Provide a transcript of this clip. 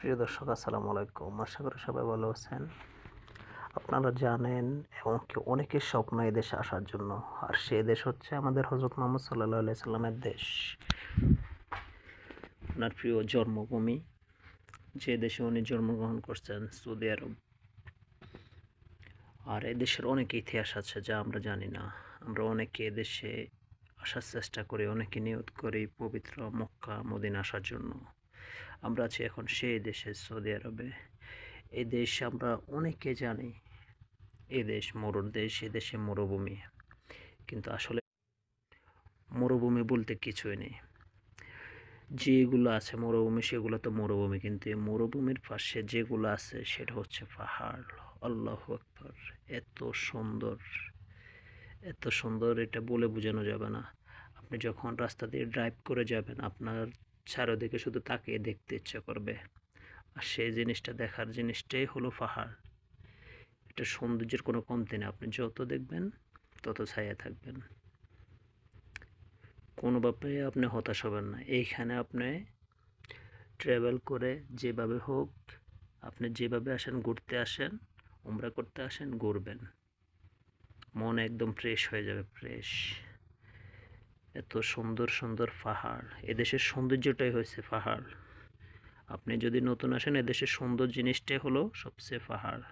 প্রিয় দর্শক, আসসালামু আলাইকুম। আশা করি সবাই ভালো আছেন। আপনারা জানেন এবং কি অনেকের স্বপ্ন এই দেশে আসার জন্য। আর সেই দেশ হচ্ছে আমাদের হজরত মোহাম্মদ সাল্লাহ আলাই সাল্লামের দেশ। ওনার প্রিয় জন্মভূমি, যে দেশে উনি জন্মগ্রহণ করছেন, সৌদি আরব। আর দেশের অনেক ইতিহাস আছে যা আমরা জানি না। আমরা অনেকে দেশে আসার চেষ্টা করি অনেকে নিয়ত করি পবিত্র মক্কা মদিনা আসার জন্য। আমরা আছি এখন সেই দেশে, সৌদি আরবে। এই দেশ আমরা অনেকে জানি এই দেশ মরুর দেশ, এ দেশে মরুভূমি। কিন্তু আসলে মরুভূমি বলতে কিছুই নেই। যেগুলো আছে মরুভূমি, সেগুলো তো মরুভূমি। কিন্তু এই মরুভূমির পাশে যেগুলো আছে, সেটা হচ্ছে পাহাড়। আল্লাহ আকবর, এত সুন্দর। এত সুন্দর, এটা বলে বোঝানো যাবে না। আপনি যখন রাস্তা দিয়ে ড্রাইভ করে যাবেন, আপনার চারোদিকে শুধু তাকিয়ে দেখতে ইচ্ছা করবে। আর সেই জিনিসটা দেখার জিনিসটাই হলো পাহাড়। এটা সৌন্দর্যের কোনো কমতি নেই। আপনি যত দেখবেন, তত ছায়া থাকবেন। কোনো ব্যাপারে আপনি হতাশ হবেন না। এইখানে আপনি ট্রাভেল করে যেভাবে হোক, আপনি যেভাবে আসেন, ঘুরতে আসেন, উমরা করতে আসেন, ঘুরবেন। মন একদম ফ্রেশ হয়ে যাবে ফ্রেশ এত সুন্দর সুন্দর পাহাড়। এদেশের সৌন্দর্যটাই হয়েছে পাহাড়। আপনি যদি নতুন আসেন, এদেশের সুন্দর জিনিসটাই হলো সবচেয়ে পাহাড়।